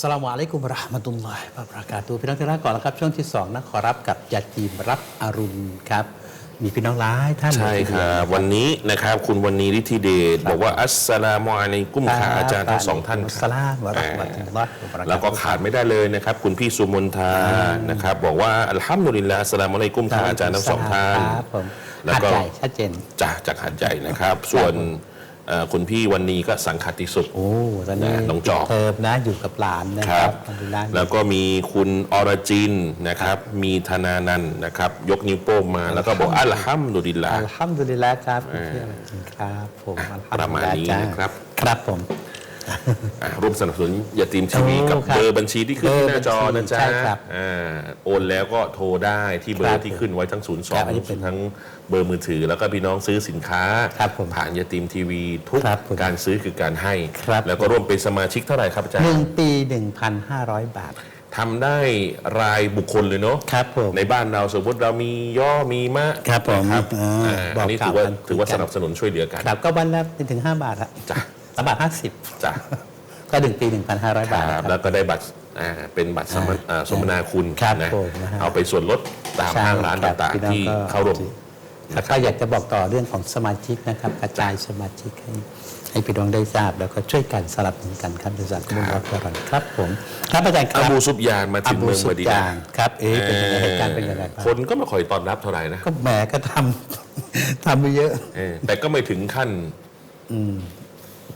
สลามอะลัยกุมวะเราะห์มะตุลลอฮิวะบะเราะกาตุฮ์พี่น้องที่รักก่อนนะครับ ช่วงที่สองนะขอรับกับยาจีมรับอรุณครับ มีพี่น้องหลายท่านใช่ครับวันนี้นะครับคุณวันนี้ฤทธิเดชบอกว่าอัสสลามุอะลัยกุมค่ะอาจารย์ทั้งสองท่านคสรับลามวะเราะห์มะตุลลอฮิวะบะเราะกาตุฮ์ แล้วก็ขาดไม่ได้เลยนะครับ คุณพี่สุมนทานะครับ บอกว่าอัลฮัมดุลิลลาฮ์อัสสลามุอะลัยกุมค่ะอาจารย์ทั้งสองท่าน ครับผมแล้วหัดก็ใหญ่ชัดเจน จากจากหัดใหญ่นะครับ ส่วน เอ่อคุณพี่วันนี้ก็สังขัดติสุดโอ้ตอนนี้นะน้องจอกเทิมนะอยู่กับหลานนะคครัรับบอัลฮัมดุลิลลาห์แล้วก็มีคุณอรจินนะครับ มีธนานันท์นะครับ ยกนิ้วโป้งมาแล้วก็บอกอัลฮัมดุลิลลาฮ์อัลฮัมดุลิลลาห์ครับคุณพี่อรจินครับผมอัลฮัมประดุมาลิณลลาห์นี้จ้านะครับ ครับผม อะร่วมสนับสนุนยาตีมทีวีโอ้กับครับเบอร์บัญชีที่ขึ้นที่หน้าจอนะจ๊ะใช่ครับอ่าโอนแล้วก็โทรได้ที่เบอครัร์บที่ขึ้นไว้ทั้ง 0 ครับอันนี้เป็น2 ทั้งเบอร์มือถือ แล้วก็พี่น้องซื้อสินค้า ครับผมผ่านยาตีมทีวีทุกครับผมการซื้อคือการให้ ครับ แล้วก็ร่วมเป็นสมาชิกเท่าไหร่ครับอาจารย์หนึ่งปีหนึ่งพันห้าร้อยบาท ทำได้รายบุคคลเลยเนาะ ครับผม ในบ้านเราสมมติเรามีย่อมีมะครับผมนะครับอ่าอ่าบอกอันนี้กล่าวถือว่ากันถือว่าคุยกันสนับสนุนช่วยเหลือกัน ครับก็วันละไม่ถึง 5 บาทละ จ้ะสามบาทห้าสิบจ้ะก็หนึ่งปี1,500บาทคนะรับคแล้รับวก็ได้บัตรอ่าเป็นบัตรสมนอ่าสมนาคุณครับนะผมนะฮะเอาไปส่วนลดตามใช่ห้างร้านครับต่างพี่น้องๆที่ก็เข้าร่วมแล้วก็อยากจะบอกต่อเรื่องของสมาชิกนะครับกระจายสมาชิกให้ให้พี่น้องได้ทราบแล้วก็ช่วยกันสลับสนุนกันครับจะจากมุลลอฮ์ครับครับผมครับอาจารย์คอารับบูซุบยานมาถึงเมืองมะดีซุนาจานครับเอ๊ะเป็นยังไงเหตุการณ์เป็นยังไงบ้างคนก็ไม่ค่อยต้อนรับเท่าไหร่นะก็แหมก็ทำทำไปเยอะเออแต่ก็ไม่ถึงขั้น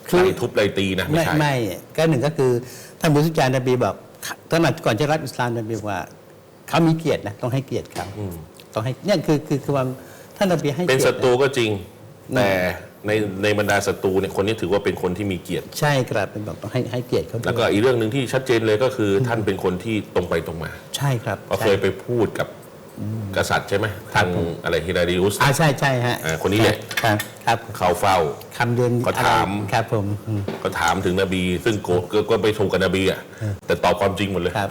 คือไล่ทุบไล่ตีนะไม่ไม่ใช่ไม่ก็หนึ่งก็คือท่านมุสลิมนบีบอกตอนนั้นก่อนจะรับอิสลามนบีบอกว่าเขามีเกียรตินะต้องให้เกียรติเขาต้องให้เนี่ยคือคือคือความท่านนบีให้เป็นเกียรศัติตรูก็จริง แต่ในในบรรดาศัตรูเนี่ยคนนี้ถือว่าเป็นคนที่มีเกียรติ ใช่ครับเป็นบอกต้องให้ให้เกียรติเขาด้แล้วก็วยอีกเรื่องหนึ่งที่ชัดเจนเลยก็คือท่านเป็นคนที่ตรงไปตรงมา ใช่ครับก็เคยไปพูดกับกษัตริย์ใช่ไหมทางอะไรฮิราริอุสอ่าใช่ใช่ฮะอ่าคนนี้แหละครับ ครับเข้าเฝ้าคำเดือนก็ถาม อะไรครับผมอืม ก็ถามถึงนบี ซึ่งโกก็ก็ไปถูกกับนบีอะแต่ตอบความจริงหมดเลย ครับ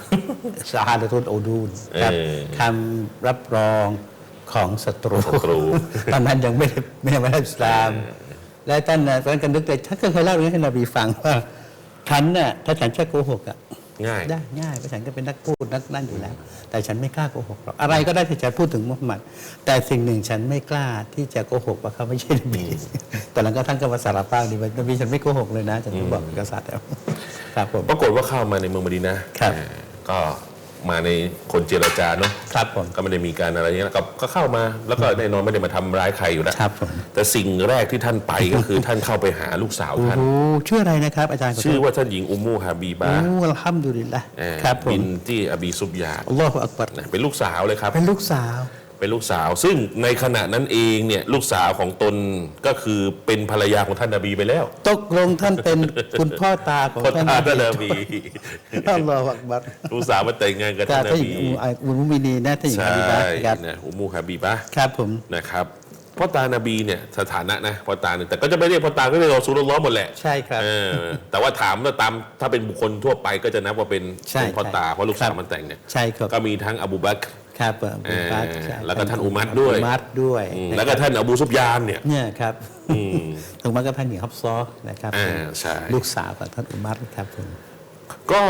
สหาดะตุนโอดูนครับเออคำรับรองของศัตรู ศัตรู ตอนนั้นยังไม่ได้ไม่ได้มาได้อิสลาม และท่านนะตอนกันนึกเลยท่านก็เคยเล่าเรื่องให้นบีฟังว่าฉันน่ะถ้าฉันจะโกหกอะ ง่ายได้ง่ายเพราะฉันก็เป็นนักพูดนักนั่นอยู่แล้ว แต่ฉันไม่กล้าโกหกหรอกอะไรก็ได้ที่ฉันพูดถึงมุฮัมมัด แต่สิ่งหนึ่งฉันไม่กล้าที่จะโกหกว่าเขาไม่ใช่นบีแต่หลังก็ท่านก็มาสารภาพดีว่านบีฉันไม่โกหกเลยนะฉันก็บอกเป็นกษัตริย์แล้วครับผมปรากฏว่าเข้ามาในเมืองมะดีนะครับเอ่อก็ มาในคนเจรจาเนาะครับผม ก็ไม่ได้มีการอะไรเงี้ยก็ก็เข้ามาแล้วก็แน่นอนไม่ได้มาทำร้ายใครอยู่แล้วครับผม แต่สิ่งแรกที่ท่านไปก็คือ ท่านเข้าไปหาลูกสาวโอ้ท่าน โหชื่ออะไรนะครับ อาจารย์ขโทษชื่อว่าท่านหญิงอุมมูฮาบีบาโอ้อัลฮัมดุลิลละเอ่อครับผบิมนที่อบีซุบยานอัลลอฮฺอักบัรนะเป็นลูกสาวเลยครับ เป็นลูกสาว เป็นลูกสาว ซึ่งในขณะนั้นเองเนี่ยลูกสาวของตนก็คือเป็นภรรยาของท่านนบีไปแล้ว ตกลงท่านเป็นคุณพ่อตาของพ่อท่านตาท่านนบีอัลลอฮฺอักบัรลูกสาวมาแต่งงานกับกาท่านท่านนหญิงบีอุมอ่าอุมมุมินีนะท่านหญิงใช่ฮาบิบะครับนะอุมมูฮาบีบะครับผมนะครับพ่อตานบีเนี่ยสถานะนะพ่อตาเนี่ยแต่ก็จะไม่เรียกพ่อตาก็เรียกรอซูลุลลอฮ์หมดแหละใช่ครับเออแต่ว่าถามว่าตามถ้าเป็นบุคคลทั่วไปก็จะนับว่าเป็นใช่เป็นพ่อตาใช่เพราะลูกสาวครับมันแต่งเนี่ยใช่ครับก็มีทั้งอบูบักร ครับผมอุบัติเออใช่แล้วก็ท่านอุมัรด้วยอุมัรด้วยอืมนะครับแล้วก็ท่านอบูซุบยานเนี่ยเนี่ยครับอืมถึงมาก็ท่านหญิงฮับซอนะครับอ่าใช่ลูกสาวของท่านอุมัรครับผมก็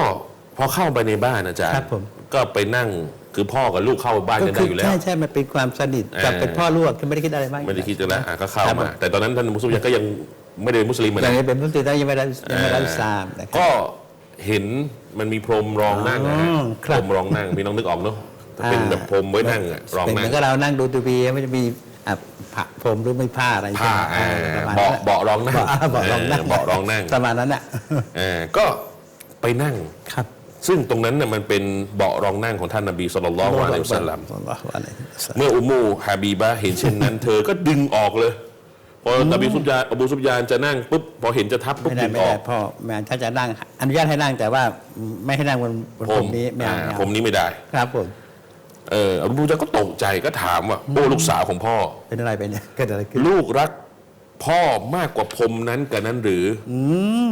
พอเข้าไปในบ้านอาจารย์ครับผมก็ไปนั่งคือพ่อกับลูกเข้าบ้านก็กันได้คืออยู่แล้วใช่ใช่มันเป็นความสนิทกับเออเป็นพ่อลูกคือไม่ได้คิดอะไรมากไม่ได้คิดจะแล้วอะก็เข้าครับมา แต่ตอนนั้นท่านอบูซุบยานก็ยังไม่ได้เป็นมุสลิมเหมือนยักังนไม่เป็นมุสลิมยังไม่ได้ยังไม่ได้อิสลามนะครับก็เห็นมันมีพรมรองนั่งนะฮะอ๋อคพรับรมรองนั่งมีน้องนึกออกเนาะ เป็นแบบพรมไว้นั่งอะรองเป็นเหนั่มือง นกับเรานั่งดูทีวีไม่จะมีอะผ้าผมหรือไม่ผ้าอะไรผ้าใช่ไหมอ่าประมาณเบาะนั้นเบาะรองนั่งเบาะรองนั่งเบาะรองนั่ง ประมาณนั้นน่ะเออก็ไปนั่ง ครับซึ่งตรงนั้นน่ะมันเป็นเบาะรองนั่งของท่านนบีสุลต่านละฮ์อะลัยฮิวะสัลลัม อัลลอฮฺอะลัยฮิวะสัลลัม เมื่ออุมมูฮาบีบะเห็นเช่นนั้น เธอก็ดึงออกเลย พอนบีซุบยานอบูซุบยานจะนั่งปุ๊บพอเห็นจะทับปุ๊บไม่ได้ดึงไม่ออได้กพ่อแม่ถ้าจะนั่งอนุญาตให้นั่งแต่ว่าไม่ให้นั่งบนบนผผมมนี้ไม่เอาอ่าไม่เอาผมนี้ไม่ได้ ครับผม เอออบูซุบยานก็ตกใจก็ถามว่าโอ้ลูกสาวของพ่อ เป็นอะไรไปเนี่ยเกิดอะไรขึ้นลูกรักพ่อมากกว่าพรมนั้นกับนั้นหรืออื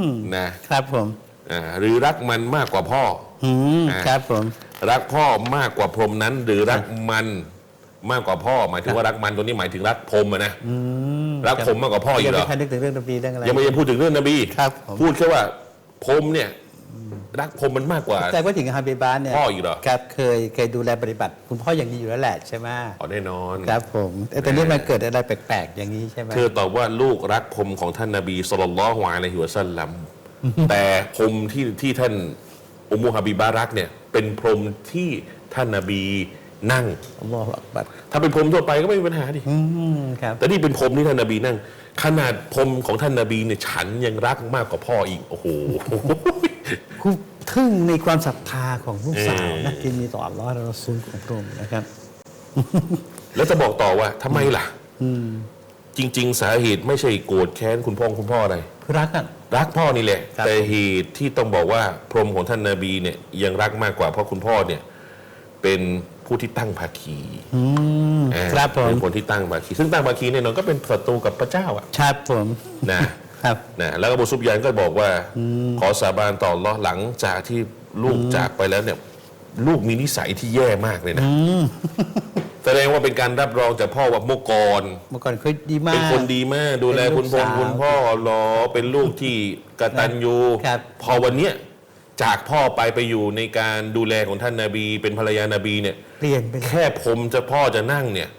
มนะครับผมอ่าหรือรักมันมากกว่าพ่ออืมอ่าครับผม รักพ่อมากกว่าพรมนั้น หรือรักมันมากกว่าพ่อ หมายถึงว่ารักมันตัวนี้หมายถึงรักพรมอะนะรักผมมากกว่าพ่ออียังกเหรไม่อทันนึกถึงเรื่องนบีเรื่องอะไรยังไม่ได้พูดถึงเรื่องนบีครับผมพูดแค่ว่าพรมเนี่ย รักผมมันมากกว่า แต่ว่าถึงฮาบิบาเนี่ยพ่ออีกเหรอครับเคยเคยดูแลปฏิบัติ คุณพ่ออย่างดีอยู่แล้วแหละใช่ไหมอ๋อแน่นอนครับผมแต่ตอนนี้มันเกิดอะไรแปลกๆ อย่างนี้ใช่ไหมเธอตอบว่าลูกรักผมของท่านนาบีสุลต่านละฮ์วะอะลัยฮิวะสัลลัมแต่ผมที่ที่ท่านอุมมุฮาบิบารักเนี่ยเป็นพรมที่ท่านนาบีนั่งอัลลอฮฺอักบัรถ้าเป็นพรมทั่วไปก็ไม่มีปัญหาดิอืมครับแต่นี่เป็นพรมที่ท่านนาบีนั่ง ขนาดพรมของท่านนาบีเนี่ยฉันยังรักมากกว่าพ่ออีก โอ้โห คุณทึ่งในความศรัทธาของลูกสาวเออนะที่มีต่ออัลลอฮฺและรอซูลของพระองค์นะครับ แล้วจะบอกต่อว่าทำไมล่ะจริง ๆ สาเหตุไม่ใช่โกรธแค้นคุณพ่อคุณพ่ออะไรคือรักอะรักพ่อนี่แหละครับแต่เหตุที่ต้องบอกว่าพรหมของท่านนาบีเนี่ยยังรักมากกว่าเพราะคุณพ่อเนี่ยเป็นผู้ที่ตั้งภาคีอืมอ่าครับผมเป็นคนที่ตั้งภาคี ซึ่งตั้งภาคีเนี่ย nó ก็เป็นศัตรูกับพระเจ้าอะครับผมนะ ครับ นะแล้วก็บูซุบยานก็บอกว่า ขอสาบานต่ออัลเลอหลังจากที่ลูกจากไปแล้วเนี่ย ลูกมีนิสัยที่แย่มากเลยนะแสดงว่าเป็นการรับรองจากพ่อว่าเมื่อก่อนเมื่อก่อนเคยดีมาก เป็นคนดีมาก ดูแลเป็นลูคุกณพ่อสาวคุณพ่อหรอเป็นลูกที่กตัญญูครับ พอวันเนี้ยจากพ่อไปไปอยู่ในการดูแลของท่านนาบี เป็นภรรยานาบีเนี่ย เปลี่ยนไปเลยแค่ผมจะพ่อจะนั่งเนี่ย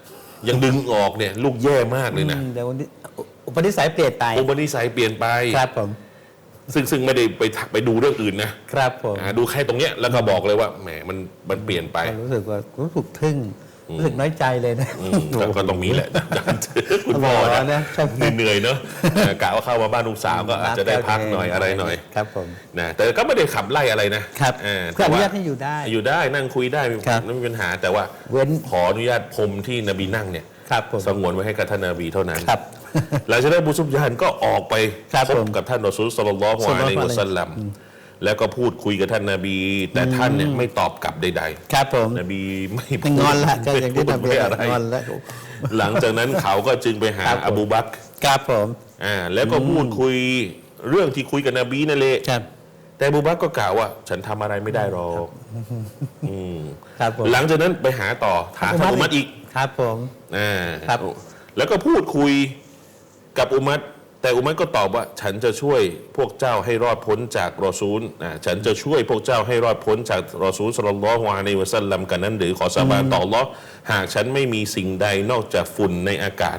ยังดึงออกเนี่ย ลูกแย่มากเลยนะอืมเดี๋ยววันนี้ อุปนิสัยเปลี่ยนไปอุปนิสัยเปลี่ยนไปครับผม ซึ่งซึ่งไม่ได้ไปทักไปดูเรื่องอื่นนะครับผมอ่าดูแค่ตรงเนี้ยแล้วก็บอกเลยว่าแหมมันมันเปลี่ยนไปก็รู้สึกว่ารู้สึกทึ่งรู้สึกน้อยใจเลยนะอืมก็ก็ต้องมีแหละคุณพ่ออ๋อนะนะครับเหนื่อยๆเนอะเออกะว่าเข้ามาบ้านลูกสาวก็อาจจะได้พักหน่อยอะไรหน่อยครับผมนะแต่ก็ไม่ได้ขับไล่อะไรนะครับเออก็อนุญาตแต่ว่ให้อยู่ได้ อยู่ได้นั่งคุยได้ครับไม่มีปัญหาแต่ว่าเว้นขออนุญาตพรมที่นบีนั่งเนี่ยครับผมสงวนไว้ให้กับท่านนบีเท่านั้นครับ หลังจากนั้นบูซุบยานก็ออกไปครับพบผมกับท่านรอซูลสลลัลลอฮุอะลัยฮิวะสัลลัมแล้วก็พูดคุยกับท่านนบี แต่ท่านเนี่ยไม่ตอบกลับใดครับผมๆนบีไม่ไม่งอนละก็อย่างที่ไม่ทำพูดเบียไม่อะไรงอนละหลังจากนั้นเขาก็จึงไปหาครับผมอบูบักรครับผมอ่าแล้วก็พูดคุยเรื่องที่คุยกับนบีนั่นแหละครับแต่อบูบักรก็กล่าวว่า ฉันทำอะไรไม่ได้หรอกอืมครับผมหลังจากนั้นไปหาต่อหาท่านอุมัดอีก ครับผมอ่าครับแล้วก็พูดคุย กับอุมัดแต่อุมัดก็ตอบว่า ฉันจะช่วยพวกเจ้าให้รอดพ้นจากรอซูลอ่าฉันจะช่วยพวกเจ้าให้รอดพ้นจากรอซูลสลลัลลอฮุอะลัยฮิวะสัลลัมกันนั้น หรือขอสาบานต่ออัลเลอหากฉันไม่มีสิ่งใดนอกจากฝุ่นในอากาศ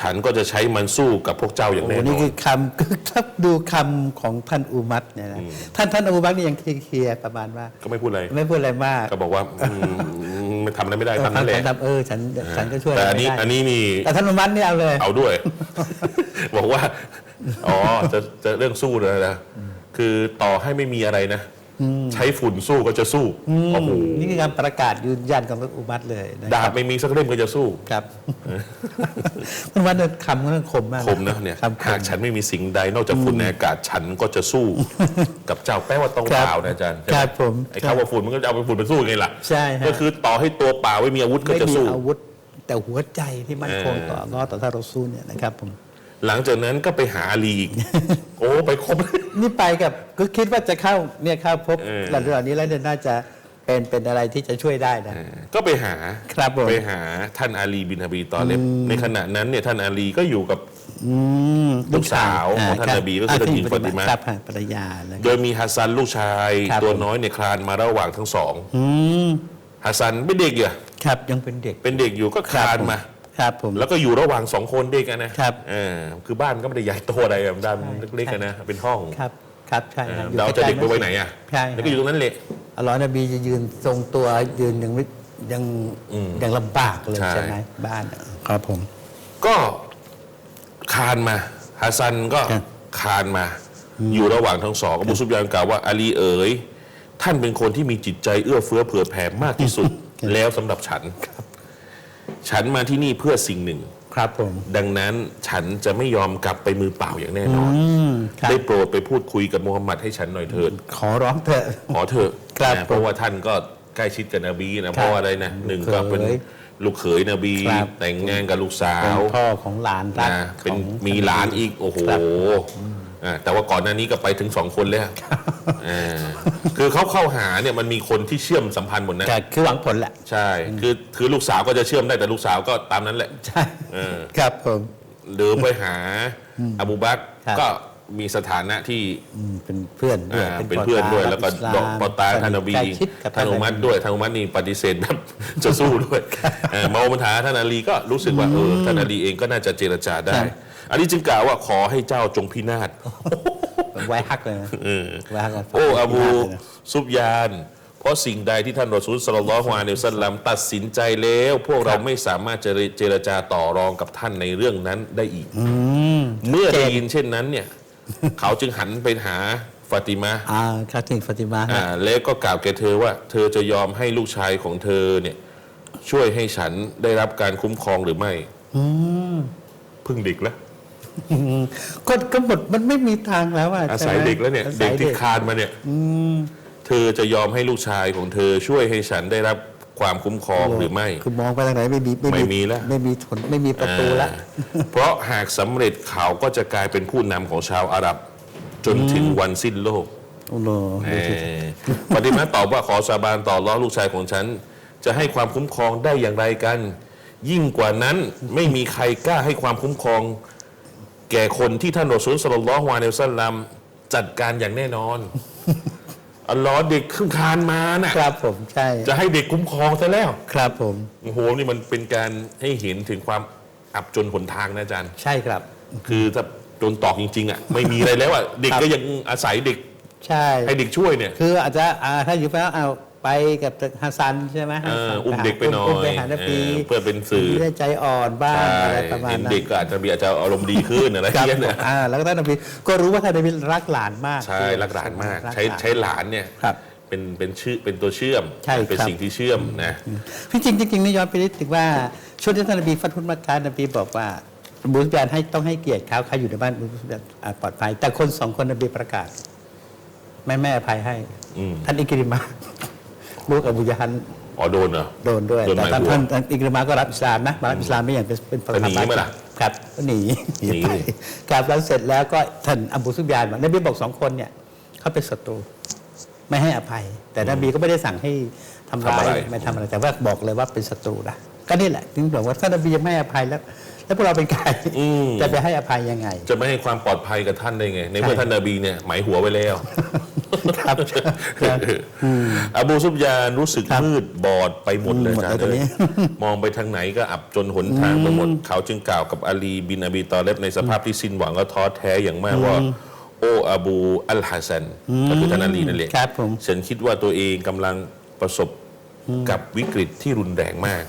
ฉันก็จะใช้มันสู้กับพวกเจ้าอย่างโอ้แน่นนี่อนคือคำคือถ้าดูคำของท่านอุมัตเนี่ยนะท่านท่านอุมัตนี่ยังเคลียร์ๆประมาณว่า ก็ไม่พูดอะไรไม่พูดอะไรมาก ก็บอกว่าอื มไม่ทำอะไรไม่ได้ทำนั่นแหละฉัทำเออฉันฉันก็ช่วยแต่อันไม่นี้ได้อันนี้นี่แต่ท่านอุมัตนี่เอาเลย เอาด้วย บอกว่า อ๋อจะจะเรื่องสู้เลยนะคือต่อให้ไม่มีอะไรนะ ใช้ฝุ่นสู้ก็จะสู้โอ้โหนี่คือการประกาศยืนยันของท่านอุมัตเลยนะดาครับบไม่มีสักเล่มก็จะสู้ครับท่านอุมัตเนี่ยคำก็คมมากคมนะเนี่ยคำคหากมฉันไม่มีสิ่งใดนอกจากฝุ่นในอากาศฉันก็จะสู้ กับเจ้าแปลว่าต้องครับเปล่านะอาจารย์ครับผมไอ้คำว่าฝุ่นมันก็จะเอาไปฝุ่นไปสู้ยังไงล่ะใช่ฮะก็คือต่อให้ตัวเปล่าไม่มีอาวุธก็ไม่จะมีสู้อาวุธแต่หัวใจที่มั่นคงเออต่ออัลเลอฮ์ต่อท่านรอซูลเนี่ยนะครับผม หลังจากนั้นก็ไปหาอาลีอีกโอ้ไปครบ นี่ไปกับก็คิดว่าจะเข้าเนี่ยเข้าพบเออ หลังจากนี้แล้วเนี่ยน่าจะเป็นเป็นอะไรที่จะช่วยได้นะ ก็ไปหาครับผม ไปหาท่านอาลีบินฮบีตอเลบในขณะนั้นเนี่ยท่านอาลีก็อยู่กับ อืมลูกสาวของท่านนบีก็คือท่านหญิงฟาติมะ ครับภรรยานะโดยมีฮัสซันลูกชายครับ ตัวน้อยในยคลานมาระหว่างทั้งสองอืมฮัสซันไม่เด็กอยู่ครับยังเป็นเด็ก เป็นเด็กอยู่ก็คลานมา ครับผม แล้วก็อยู่ระหว่างสองคนเด็กอะนะครับ เออคือบ้านก็ไม่ได้ใหญ่โตอะไรแบบบ้านเล็กๆอะนะเป็นห้องครับ ครับใช่เอคอรับอยู่เราจะเด็กไปไว้ไหนใล้อะใช่แล้วก็อยู่ตรงนั้นแหละอัลลอฮ์นบีจะยืนทรงตัวยืนยังไม่ยังอืมยังลำบากเลยใช่ ใช่ไหมบ้านครับผม ก็คลานมาฮัสซันก็ครับคลานมา อยู่ระหว่างทั้งสองอบูซุบยานกล่าวว่าอาลีเอ๋ยท่านเป็นคนที่มีจิตใจเอื้อเฟื้อเผื่อแผ่มากที่สุด แล้วสำหรับฉัน ฉันมาที่นี่เพื่อสิ่งหนึ่ง ครับผม ดังนั้นฉันจะไม่ยอมกลับไปมือเปล่าอย่างแน่นอน อืมครับได้โปรดไปพูดคุยกับมูฮัมหมัดให้ฉันหน่อยเถิด ขอร้องเถอะ ขอเถอะครับนะเพราะว่าท่านก็ใกล้ชิดกับนบีนะ เพราะว่าอะไรนะหนึ่งก็เป็นเขยลูกเขยนบี ครับ แต่งงานกับลูกสาเป็นวพ่อของหลานรักนะเป็นของมีหลานอีก โอ้โห ครับ อ่าแต่ว่าก่อนหน้านี้ก็ไปถึงสองคนเลยอะอ่าคือเขาเข้าหาเนี่ยมันมีคนที่เชื่อมสัมพันธ์หมดนะ แต่คือหวังผลแหละ ใช่ คือคือลูกสาวก็จะเชื่อมได้แต่ลูกสาวก็ตามนั้นแหละ ใช่เออ ครับผม หรือไปหาอบูบักรครับ ก็มีสถานะที่อืมเป็นเพื่อนด้วยอ่าเป็นเพื่อนด้วย แล้วก็อิสดลาอกมปอตาท่านนบีใกล้ชิดกับ ท่านอุมัดด้วยท่านอุมัดนี่ปฏิเสธแบบ จะสู้ด้วยเออมาอุมัทาท่านอาลีก็รู้สึกว่าเออท่านอาลีเองก็น่าจะเจรจาได้ อันนี้จึงกล่าวว่าขอให้เจ้าจงพินาศไว้ฮักเลยนะเออไว้ฮักกันโอ้อาบูพินาศเลยนะซุบยาน เพราะสิ่งใดที่ท่านรอซูลสลลัลลอฮุอะลัยฮิวะสัลลัมตัดสินใจแล้ว พวกเราไม่สามารถจะเจรจาต่อรองกับท่านในเรื่องนั้นได้อีกเมื่อได้ยินเช่นนั้นเนี่ย เขาจึงหันไปหาฟาติมาอ่าคาถึงฟาติมาอ่าแล้วก็กล่าวแก่เธอว่า เธอจะยอมให้ลูกชายของเธอเนี่ย ช่วยให้ฉันได้รับการคุ้มครองหรือไม่เพิ่งเด็กแล้วอืม ก็ก็หมดมันไม่มีทางแล้วอะอาศัยใช่ไหมเด็กแล้วเนี่ย อาศัเด็กที่ด็คลานมาเนี่ยเธอจะยอมให้ลูกชายของเธอช่วยให้ฉันได้รับความคุ้มครองหรือไม่ คือมองไปทางไหนไม่มีไม่มีแล้ว ไม่มีผลไม่มีประตูแล้วอ่าเพราะหากสำเร็จเขาก็จะกลายเป็นผู้นำของชาวอาหรับ จนถึงวันสิ้นโลกโอ้โหเออปฏิมาตอบว่าขอสาบานต่อล้อลูกชายของฉัน จะให้ความคุ้มครองได้อย่างไรกัน ยิ่งกว่านั้นไม่มีใครกล้าให้ความคุ้มครอง แก่คนที่ท่านรอซูลสลลัลลอฮุอะลัยฮิวะสัลลัมจัดการอย่างแน่นอน อัลลอฮ์เด็กขึ้นคานมาน่ะครับผมใช่จะให้เด็กคุ้มครองซะแล้ว ครับผม โอ้โห นี่มันเป็นการให้เห็นถึงความอับจนหนทางนะอาจารย์ ใช่ครับ คือถ้าจนตอกจริง ๆ อะ ไม่มีอะไรแล้วอะ เด็กครับก็ยังอาศัยเด็ก ใช่ ให้เด็กช่วยเนี่ย คืออาจจะอ่าถ้าอยู่ไปแล้วเอา ไปกับฮัสซันใช่ไหมเออฮัสซันอุ้มเด็กไปหน่อยอุ้มไปหานบีเออเพื่อเป็นสื่อที่ได้ใจอ่อนบ้างใช่อะไรประมาณเห็นนั้นเด็กก็อาจจะมีอาจจะอารมณ์ดีขึ้นอะไรครับเงี้ยผมนะอ่าแล้วก็ท่านนบีก็รู้ว่าท่านนบีรักหลานมากใช่รักหลานมากรัใช้หลนใช้หลานเนี่ยครับเป็นเป็นชื่อเป็นตัวเชื่อมใช่เป็นครับสิ่งที่เชื่อมนะพี่จริงจริงๆนี่ย้อนไปนิดถึงว่าช่วงที่ท่านนบีฟัตทุนมักกะนบีบอกว่าบุญญาณให้ต้องให้เกียรติเขาใครอยู่ในบ้านบุญญาณอ่าปลอดภัย แต่คนสองคนนบีประกาศไม่แม่อภัยให้อืมท่านอิกริมา ลูกอบูยาฮันอ๋อโดนเหรอ โดนด้วย โดนแต่หมายท่านหัวท่านท่านอิกริมาก็รับอิสลามนะมารับอิสลามไม่อย่างเป็นเป็นประหนีไหมล่ะครับก็หนีหนีไปกลับแล้วเสร็จแล้วก็ท่านอบูซุบยานบอกนบีบอกสองคนเนี่ยเขาเป็นศัตรู ไม่ให้อภัย แต่นบีก็ไม่ได้สั่งให้ทำร้ายไม่ทำอะไรแต่ว่าบอกเลยว่าเป็นศัตรูนะก็นี่แหละถึงบอกว่าถ้านบียังไม่ให้อภัยแล้ว แล้วพวกเราเป็นใครอืมจะไปให้อภัยยังไง จะไม่ให้ความปลอดภัยกับท่านได้ไง ในเมื่อใช่ท่านนบีเนี่ยหมายหัวไว้แล้วครับครับอบูซุบยานรู้สึกครับมืดบอดไปหมดเลยหมดอาจารแล้วย์ตอนนี้มองไปทางไหนก็อับจนหนทางไปหมด เขาจึงกล่าวกับอาลีบินอบีตอเลบในสภาพที่สิ้นหวังและท้อแท้อย่างมากว่า โอ้อบูอัลฮัสซันก็คือท่านอาลีนั่นแหละครับผมฉันคิดว่าตัวเองกำลังประสบกับวิกฤตที่รุนแรงมาก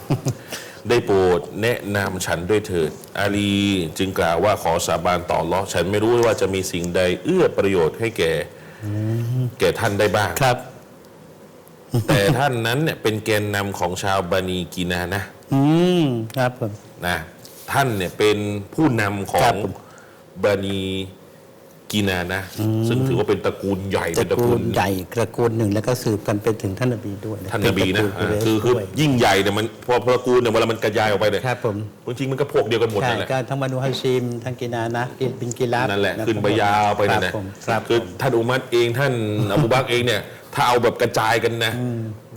ได้โปรดแนะนำฉันด้วยเถิด อาลีจึงกล่าวว่าขอสาบานต่ออัลเลอฉันไม่รู้ว่าจะมีสิ่งใดเอื้อประโยชน์ให้แก่แก่ท่านได้บ้าง ครับ แต่ท่านนั้นเนี่ยเป็นแกนนำของชาวบานีกีนานะอืมครับผมนะท่านเนี่ยเป็นผู้นำขอครังบผม บานี กีนานะ ซึ่งถือว่าเป็นตระกูลใหญ่ตเป็ระนตระกูกูลลใหญ่ตระกูลหนึ่งแล้วก็สืบกันเป็นถึงท่านนบีด้วยท่านนบีนะเป็อ่าตระกูลคือคือด้วยยิ่งใหญ่เนี่ยมันพอตระกูลเนี่ยเวลามันกระจายออกไปเนี่ยครับผม จริงๆมันก็พวกเดียวกันหมดใช่นั่นแหละก็ทั้งมานูฮัชชิม ทั้งกินานะกินบินกิลาบนั่นแหละครับขึ้นไปยาวไปครันั่นแหละบผมครับคือผมท่านอุมัตเองท่านอบูบักรเองเนี่ยถ้าเอาแบบกระจายกันนะ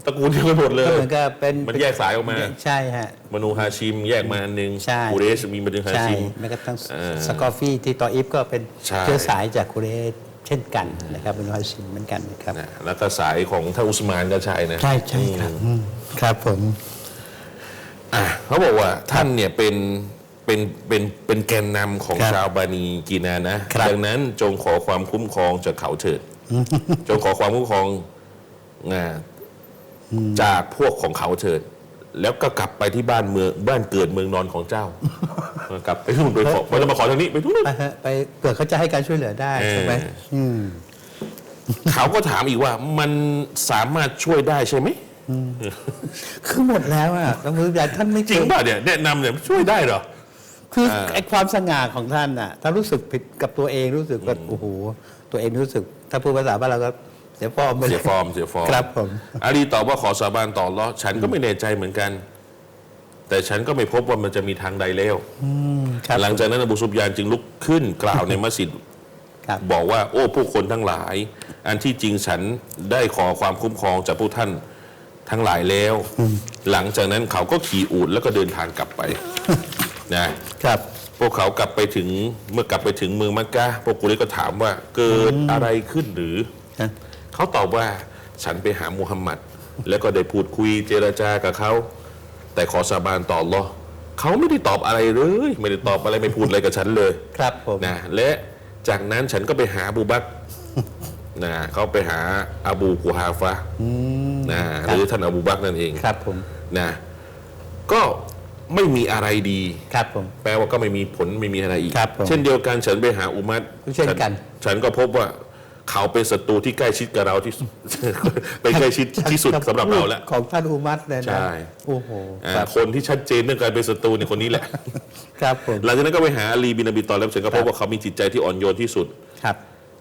ตระกูลเดียวกันหมดเลย ก็เหมือนกับเป็นมันแยกสายออกมา ใช่ฮะมนูฮาชิมแยกมาอันหนึ่งใช่กูเรชมีมาดึงฮาใช่ชิม แม้กระทั่งเออสกอฟฟี่ที่ตออิฟก็เป็นใช่ เชื้อสายจากกุเรชเช่นกันนะครับเป็นฮัชชิมเหมือนกันนะครับ นะแล้วก็สายของท่านอุสมานก็ใช่นะใช่ใช่ครับอืมครับผม อะเขาบอกว่าท่านเนี่ยเป็นเป็นเป็นเป็นแกนนำของครับชาวบานีกีนานะครับ ดังนั้นจงขอความคุ้มครองจากเขาเถิดจงขอความคุ้มครองอ่า จากพวกของเขาเถิดแล้วก็กลับไปที่บ้านเมืองบ้านเกิดเมืองนอนของเจ้า กลับไปนู่นไปขอไม่ต้องมาขอทางนี้ไปทุนไปฮะไปเผื่อเขาจะให้การช่วยเหลือได้ใช่ไหมเอออืมเขาก็ถามอีกว่ามันสามารถช่วยได้ใช่ไหมคือหมดแล้วอะต้องมือใหญ่ท่านไม่จริงป่ะเนี่ยแนะนำเนี่ยช่วยได้เหรอคืออ่าไอ้ความสง่าของท่านน่ะถ้ารู้สึกผิดกับตัวเองรู้สึกว่าโอ้โหตัวเองรู้สึก ถ้าพูดภาษาบ้านเราก็ เสียฟอร์มไปลเสียฟอร์มเสียฟอร์มครับผม อาลีตอบว่าขอสาบานต่ออัลเลอฉันก็ไม่แน่ใจเหมือนกัน แต่ฉันก็ไม่พบว่ามันจะมีทางใดแล้ว ครับหลังจากนั้นอบูซุบยานจึงลุกขึ้นกล่าวในมัสยิด ครับ บอกว่าโอ้ผู้คนทั้งหลาย อันที่จริงฉันได้ขอความคุ้มครองจากผู้ท่านทั้งหลายแล้ว หลังจากนั้นเขาก็ขี่อูฐแล้วก็เดินทางกลับไป นะครับ พวกเขากลับไปถึงเมื่อกลับไปถึงเมืองมักกะพวกกุเรชก็ถามว่าเกิดอะไรขึ้นหรือ ฮะ เขาตอบว่าฉันไปหามุฮัมมัด แล้วก็ได้พูดคุยเจรจากับเขา แต่ขอสาบานต่ออัลลอฮ์เขาไม่ได้ตอบอะไรเลย ไม่ได้ตอบอะไรไม่พูดอะไรกับฉันเลยครับผมนะและจากนั้นฉันก็ไปหาอบูบักรนะเขาไปหาอบูกูฮาฟะนะหรือท่านอบูบักรนั่นเองครับผมนะก็ไม่มีอะไรดีครับผมแปลว่าก็ไม่มีผลไม่มีอะไรอีกครับผมเช่นเดียวกันฉันไปหาอุมัตเช่นกันฉัฉันก็พบว่า เขาเป็นศัตรูที่ใกล้ชิดกับเราที่สุดเป็นใกล้ชิดที่สุดสำหรับเราแล้ว ของท่านอุมัตเลยนะใช่ โอ้โหอ่าครับคนที่ชัดเจนเรื่องการเป็นศัตรูในคนนี้แหละ ครับผม หลังจากนั้นก็ไปหาอาลีบินอบีตอเลบฉันก็พบว่าเขามีจิตใจที่อ่อนโยนที่สุด ครับ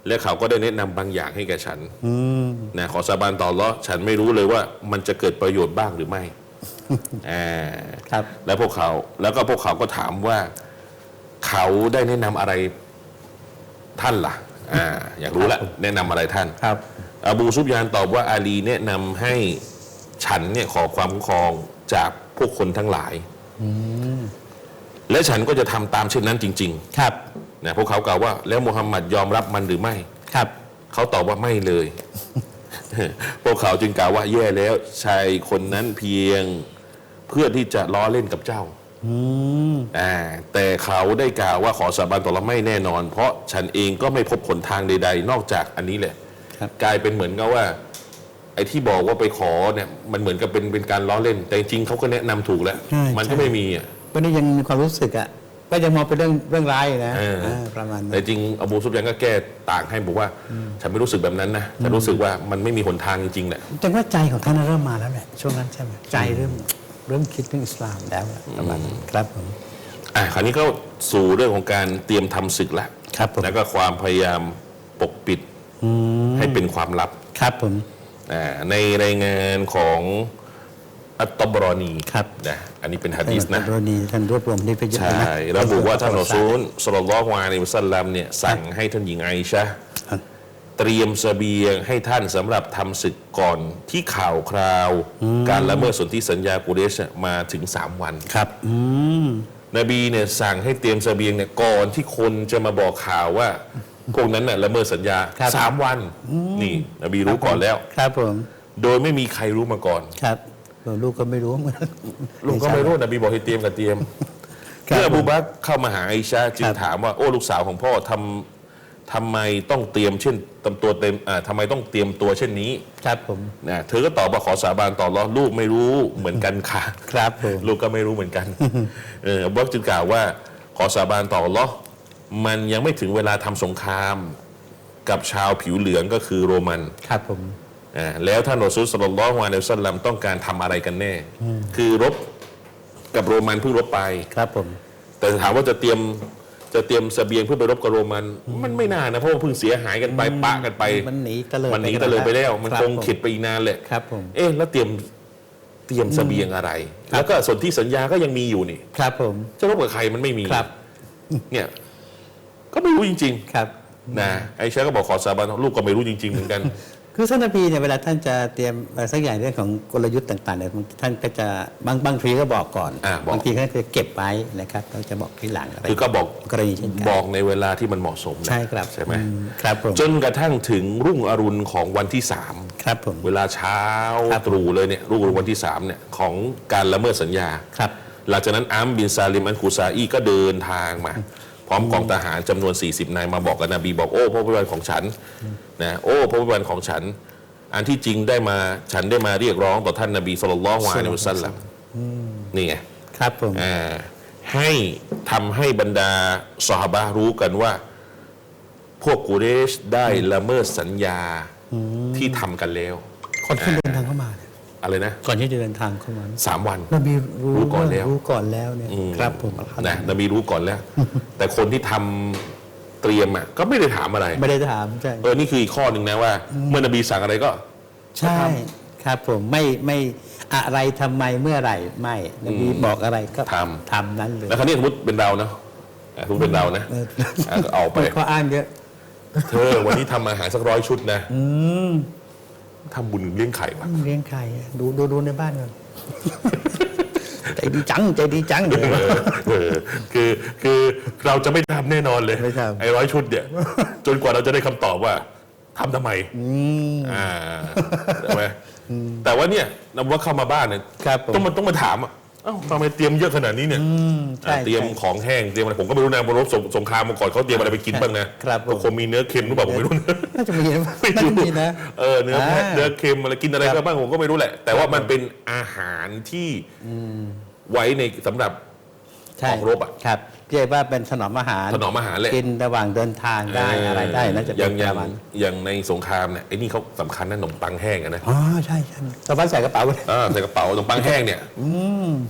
และเขาก็ได้แนะนำบางอย่างให้แก่ฉันอืมนะขอสาบานต่ออัลเลาะห์ฉันไม่รู้เลยว่ามันจะเกิดประโยชน์บ้างหรือไม่ อ่าครับ แล้วพวกเขา แล้วก็พวกเขาก็ถามว่า เขาได้แนะนำอะไรท่านล่ะ อ่าอยากรู้ละแนะนำอะไรท่านครับ อบูซุบยานตอบว่าอาลีแนะนำให้ฉันเนี่ยขอความคุ้มครองจากพวกคนทั้งหลาย และฉันก็จะทำตามเช่นนั้นจริงครับ ๆนะพวกเขากล่าวว่า แล้วมุฮัมมัดยอมรับมันหรือไม่ ครับ เขาตอบว่าไม่เลย พวกเขาจึงกล่าวว่าแย่แล้วชายคนนั้นเพียงเพื่อที่จะล้อเล่นกับเจ้า อืมอ่าแต่เขาได้กล่าวว่าขอสาบานต่อเราไม่แน่นอน เพราะฉันเองก็ไม่พบผลทางใด ๆ นอกจากอันนี้แหละครับกลายเป็นเหมือนกับว่า ไอ้ที่บอกว่าไปขอเนี่ย มันเหมือนกับเป็นเป็นการล้อเล่น แต่จริงๆเขาก็แนะนำถูกแล้วใช่มันก็ใช่ไม่มีอะวันนี้ยังมีความรู้สึกอะก็ยังมองเป็นเรื่องเรื่องร้ายนะเออเออประมาณนั้แต่นจริงอบูซุบยันก็แก้ต่างให้บอกว่า ฉันไม่รู้สึกแบบนั้นนะฉันรู้สึกว่ามันไม่มีหนทางจริงๆแหละแต่ว่าใจของท่านเริ่มมาแล้วแหละช่วงนั้นใช่ไหมใจเริ่ม เริ่มคิดเรื่องอิสลามแล้วอะประมาณนั้นครับผมอะคราวนี้ก็สู่เรื่องของการเตรียมทำศึกละครับผมแล้วก็ความพยายามปกปิดอืมให้เป็นความลับครับผมอ่าในรายงานของอัตตบรอนีครับนะอันนี้เป็นฮะดีษนะกรณีท่านรวบรวมนี่ไปเยอะใช่นะระบุว่าท่านรอซูลสลลัลลอฮุอะลัยฮิวะซัลลัมเนี่ยสั่งให้ท่านหญิงไอชะห์ครับ เตรียมเสบียงให้ท่านสำหรับทำศึกก่อนที่ข่าวคราว การละเมิดสนธิสัญญากุเรชเนี่ยมาถึง 3 วัน ครับ อืม นบีเนี่ยสั่งให้เตรียมเสบียงเนี่ยก่อนที่คนจะมาบอกข่าวว่าพวกนั้นน่ะละเมิดสัญญาครับสามวัน นี่ นบีรู้ก่อนแล้ว ครับผม โดยไม่มีใครรู้มาก่อนครับส่วนลูกก็ไม่รู้เหมือนกัน ลุงก็ไม่รู้นบีบอกให้เตรียมกับเตรียม ครับเมื่ออบูบักรเข้ามาหาไอชาจึคงรับ ถามว่าโอ้ลูกสาวของพ่อทำ ทำไมต้องเตรียมเช่นตำตัวเต็มอ่าทำไมต้องเตรียมตัวเช่นนี้ครับผมนะเธอก็ตอบว่าขอสาบานต่อรอลูกไม่รู้เหมือนกันค่ะ ครับผมลูกก็ไม่รู้เหมือนกันเอออับบักรจึงกล่าวว่า ขอสาบานต่ออัลเลอมันยังไม่ถึงเวลาทำสงคราม กับชาวผิวเหลืองก็คือโรมันครับผมอ่าแล้วท่านรอซูลสลลัลลอฮุอะลัยฮิวะซัลลัมต้องการทำอะไรกันแน่ คือรบกับโรมันเพิ่งรบไปครับผมแต่ถามว่าจะเตรียม จะเตรียมเสบียงเพื่อไปรบกับโรมัน มันไม่น่านะเพราะว่าเพิ่งเสียหายกันไปปะกันไป มันหนีตะเลิดมันหนีตะเลยไปแล้ว มันรับคงผเข็ดไปอีกนานเลยครับผมเอ๊ะแล้วเตรียมเตรียมเสบียงอะไร แล้วก็ส่วนที่สัญญาก็ยังมีอยู่นี่ ครับผมจะรบกับใครมันไม่มีครับ เนี่ย ก็ไม่รู้จริงครับๆนะไอ้เชาก็บอกขอสาบานลูกก็ไม่รู้จริง ๆ เหมือนกัน คือท่านนบีเนี่ยเวลาท่านจะเตรียมอะไรสักอย่างเรื่องของกลยุทธ์ต่างๆเนี่ยท่านก็จะบางบางทีก็บอกก่อนอ่าบอกบางทีก็จะเก็บไว้นะครับเราจะบอกทีหลังอะไรคือก็บอกกรณีเช่นกันบอกในเวลาที่มันเหมาะสมนะใช่ครับใช่ไหมอืครับผมจนกระทั่งถึงรุ่งอรุณของวันที่สามครับผมเวลาเช้าครับตรู่เลยเนี่ยรุ่งอรุณวันที่สามเนี่ยของการละเมิดสัญญาครับหลังจากนั้นอัมบินซาลิมอันคูซาอีก็เดินทางมา พร้อมกองทหารจำนวน 40 นายมาบอกกับนบีบอกโอ้พระผู้เป็นของฉันนะโอ้พระผู้เป็นของฉัน อันที่จริงได้มาฉันได้มาเรียกร้องต่อท่านนบีสุลต่านละฮ์วะลัยฮิวะซัลลัมนี่ไงครับผมอ่าให้ทำให้บรรดาสหบะห์รู้กันว่า พวกกุเรชได้ละเมิดสัญญาที่ทำกันแล้วก่อนที่เดินทางเข้ามาเนี่ย อะไรนะก่อนที่จะเดินทางเข้ามาสามวันนบีรู้รู้ก่อนแล้วรู้ก่อนแล้วเนี่ยอืมครับผมนะนบีรู้ก่อนแล้ว แต่คนที่ทำเตรียมอะก็ไม่ได้ถามอะไร ไม่ได้ถามใช่เออนี่คืออีกข้อหนึ่งนะว่า เมื่อนบีสั่งอะไรก็ ใช่ครับผมไม่ไม่อะไรทำไมเมื่อไหร่ไม่นบีบอกอะไรก็ททำนั้นเลยแล้วคราวนี้สมมติเป็นเรานะอะสมมติเป็นเรานะเอออะก็เอาไปเปิดข้ออ้างเยอะเธอวันนี้ทำอาหารสักร้อยชุดนะอืม ทำบุญเลี้ยงไข่วะเลี้ยงไข่ดูดูดูในบ้านก่อนใจดีจัง ใจดีจังเดี๋ยวเออคือคือเราจะไม่ทำแน่นอนเลยไม่ทำไอ้ร้อยชุดเนี่ย จนกว่าเราจะได้คำตอบว่าทำทำไมอ่าใช่ไหมแต่ว่าเนี่ยนำว่าเข้ามาบ้านเนี่ยครับผมต้องมาต้องมาถามอะ เอ้าทำไมเตรียมเยอะขนาดนี้เนี่ยใช่อ่าเตรียมใช่ ของแห้งเตรียมอะไรผมก็ไม่รู้นะบนรบสงสงครามมาก่อนเขาเตรียมอะไรไปกินบ้างนะครับผมก็คงมีเนื้อเค็มหรือเปล่าผมไม่รู้นะ น่าจะมีนะไม่น่ารู้จะมีนะ เออเนื้อแพะอ่าเนื้อเค็มอะไรกินอะไรครัก็บบ้างผมก็ไม่รู้แหละ แต่ว่าครับมันเป็นอาหารที่ไว้ในสำหรับ ใช่ออกรบอะ ครับ เรียกว่าเป็นถนอมอาหารถนอมอาหารแหละกินระหว่างเดินทางได้อะไรได้น่าจะอเป็ย่านงอย่างประมาณอย่างในสงครามเนี่ยไอ้นี่เขาสำคัญนะขนมปังแห้งอะนะอ๋อใช่ใช่ชาวบ้านใส่กระเป๋าไว้ อ่าใส่กระเป๋าขนมปังแห้งเนี่ย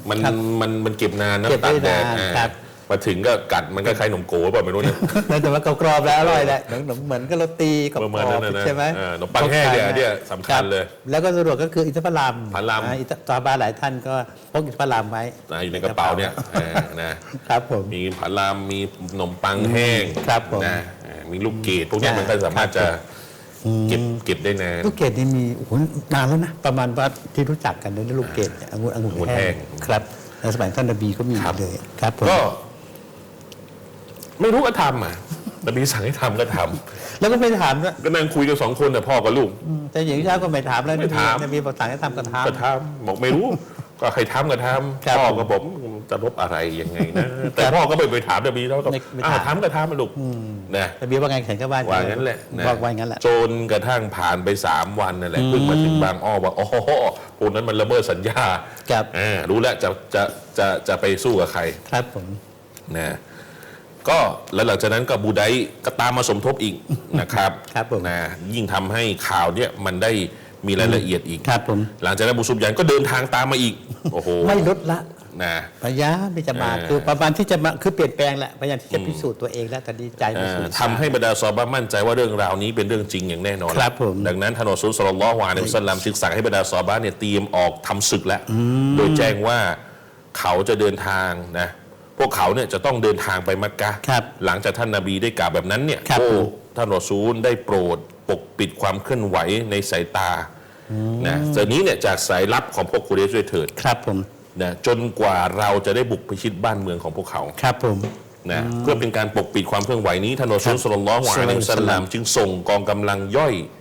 มันครับ มันมันเก็บนานนะเก็บได้ตากแดดนานอ่า ครับ มาถึงก็กัดมันก็คล้ายขนมโกเปล่าไม่รู้เนี่ยแต่ว่ากรอบๆแล้วอร่อยแหละเหมือนเหมือนกับโรตีกรอบประมาณนั้นนะนะๆใช่ไหมเออขนมปังแห้งเนี่ยเนี่ยสำคัญเลยรับแล้วก็สะดวกก็คืออินทผลัมผลัมอ่าอินทชาวบ้านหลายท่านก็พกอินทผลัมไว้นะอยู่ในกระเป๋าเนี่ยเออนะครับผมมีผลามมีขนมปังแห้งครับผมนะเออมีลูกเกดพวกเนี้ยใช่มันก็สามารถจะเก็บเก็บได้นานลูกเกดนี่มีโอ้โหนานแล้วนะ ประมาณว่าที่รู้จักกันเลยนะลูกเกดเนี่ยองุ่นองุ่นองุ่นแห้แห้งงครับในสมัยท่านนบีก็มีครับเลยครับผมก็ ไม่รู้ก็ทำอะแต่มีสั่งให้ทำก็ทแล้วก็ไม่ถามด้วยำก็นั่งคุยกันสองคนแต่พ่อกับลูก อืมแต่หญิงเช้าก็ไม่ถามแล้วไม่ถามนบีบอกสั่งให้ทำก็ทำ ก็ทำบอกไม่รู้ ก็ใครทำก็ทครับำพ่อกับผมจะลบอะไรยังไงนะแต่พ่อก็ไม่ไปถามแต่บีแล้วก็ไม่ไม่อ่าถามทำก็ทำมาลูกนะนบีว่าไงฉันก็ว่าว่างั้นแหละนะบอกว่างั้นแหละ จนกระทั่งผ่านไปสามวันนั่นแหละเพิ่งมาถึงบางอ้อว่าอ๋อพวกนั้นมันละเมิดสัญญาครับ อ่ารู้แล้วจะจะจะจะไปสู้กับใครครับผม นะ ก็แล้วหลังจากนั้นก็บูไดก็ตามมาสมทบอีกนะครับครับผม นะยิ่งทำให้ข่าวเนี่ยมันได้มีรายละเอียดอีก ครับผม หลังจากนั้นบูซุบยันก็เดินทางตามมาอีก โอ้โหไม่ลดละ นะ พยายามที่จะมาเออ คือประมาณที่จะมาคือเปลี่ยนแปลงแหละพยายามที่จะพิสูจน์ตัวเองแล้วแต่ดีใจเอ่พิอสูจน์ทำให้บรรดาซอฮาบะห์มั่นใจว่าเรื่องราวนี้เป็นเรื่องจริงอย่างแน่นอนครับผม ดังนั้นท่านอัลลอฮฺสุลลัลลอฮุอะลัยฮิวะสัลลัมจึงสั่งให้บรรดาซอฮาบะห์เนี่ยเตรียมออกทำศึกแล้ว โดยแจ้งว่าเขาจะเดินทางนะ พวกเขาเนี่ยจะต้องเดินทางไปมักกะครับหลังจากท่านนาบีได้กล่าวแบบนั้นเนี่ยครับโอ้ผม ท่านรอซูลได้โปรดปกปิดความเคลื่อนไหวในสายตานะจากนี้เนี่ยจากสายลับของพวกกุเรชด้วยเถิดครับผมนะจนกว่าเราจะได้บุกพิชิตบ้านเมืองของพวกเขาครับผม นะเพื่อเป็นการปกปิดความเคลื่อนไหวนี้ท่านรอซูลครับสุลลัลลอฮุอะลัยฮิวะสัลลัมจึงส่งกองกำลังย่อยครับผม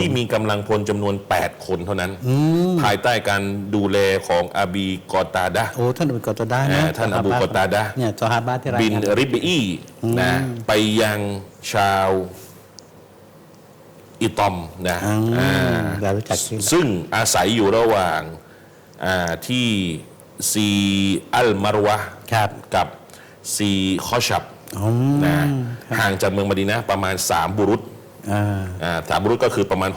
ที่มีกำลังพลจำนวน 8 คนเท่านั้น ภายใต้การดูแลของอาบีกอตาดะห์โอ้ท่านอบูกอตาดานะอ่าท่านอบูกอตาดะห์เนี่ยซอฮาบะที่รายบินงานริบอีนะไปยังชาวอิตอมนะอืมอ่าเรารู้จักชื่อแล้วซึ่งอาศัยอยู่ระหว่างอ่าที่ซีอัลมารวะห์ครับกับซีคอชับอืมนะห่างจากเมืองมะดีนะห์ประมาณ 3 บุรุษ อ่าอ่าสามบุรุษก็คือประมาณ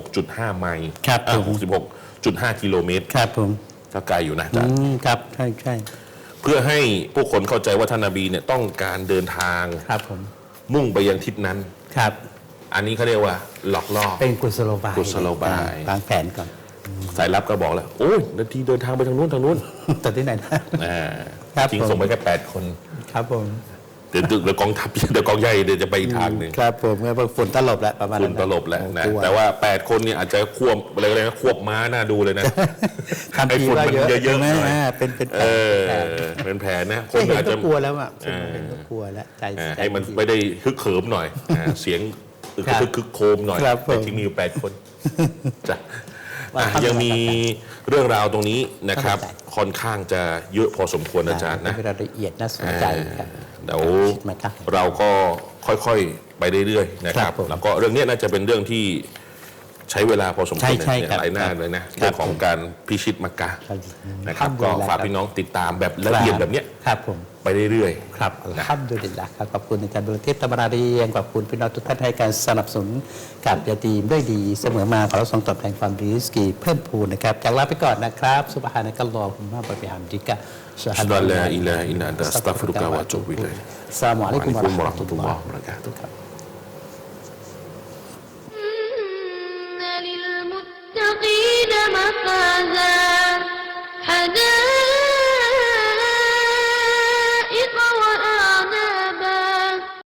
66.5 ไมล์ครับอ่าผม66.5 กิโลเมตรครับผมก็ไกลอยู่นะอาอืจารย์ มครับใช่ใช่เพื่อให้ผู้คนเข้าใจว่าท่านนบีเนี่ยต้องการเดินทางครับผมมุ่งไปยังทิศนั้น ครับ อันนี้เขาเรียกว่าหลอกล่อ เป็นกุศโลบายกุศโลบาย วางแผนก่อนสายลับก็บอกแล้ว โอ้ยนาทีเดินทางไปทางนู้นทางนู้นแต่ที่ไหนนะ อ่าครับจริงผม ส่งไปแค่แปดคน ครับผมเดี๋ยวเดี๋ยวกองทัพเดี๋ยวกองใหญ่เดี๋ยวจะไปอีกทางหนึ่งครับผมก็ฝุ่นตลบแล้วประมาณคุนั้ณนตลบแล้วนะกว แต่ว่า 8 คนเนี่ยอาจจะควบอะไรอะไรนะควบม้าน่าดูเลยนะทำไอ้ทีฝุ่นว่ามันเยอะเยอะๆหใช่น่ไหมอยอ่าเป็นเป็นเออแผนเป็นแผนนะคแค่นเห็นอาจก็จะ กลัวแล้วอะเออเห็นก็กลัวแล้วใจอ่าใจ ให้มันดีไม่ได้ฮึกเหิมหน่อยอ่าเสียงอึกครับคึกคึกโคมหน่อยครับผม แต่ที่มีอยู่แปดคนจ้ะ ว่าอะทำยังมีเรื่องราวตรงนี้นะครับเข้าใจค่อนข้างจะเยอะพอสมควรอาจารย์นะ เป็นรายละเอียดน่าสนใจครับ เดี๋ยวมาครับเราก็ค่อยๆไปเรื่อยๆนะครับผมแล้วก็เรื่องเนี้ยน่าจะเป็นเรื่องที่ ใช้เวลาพอสมควรใช่ใช่เนี่ยครับหลายหน้าเลยนะครับเรื่องของการพิชิตมักกะครับนะครับอัลฮัก็มดุลิลลาห์ฝากพี่น้องติดตามแบบละเอียดแบบเนี้ยครับผมไปเรื่อยครับอัลฮัมดุลิลละครับ ขอบคุณอาจารย์บุรเทพตบราเรียงขอบคุณพี่น้องทุกท่านให้การสนับสนุนกับยาตีมด้วยดีเสมอมา ขอรับส่งตอบแทนความดีสกีเพิ่มพูนนะครับจากลาไปก่อนนะครับ สุบฮานะกัลลอฮุมะบะบิฮัมดิกะๆอัชฮะดุอัลลาอิลาฮะอิลลัลลอฮอัสตัฆฟิรุกะวะอะตูบิอิลัยฮิอัสสลามุอะลัยกุมวะวะเราะเราะห์ห์มะมะตุตุลลลลออฮ์ฮ์วะบะเราะกาตุฮ์ حدائق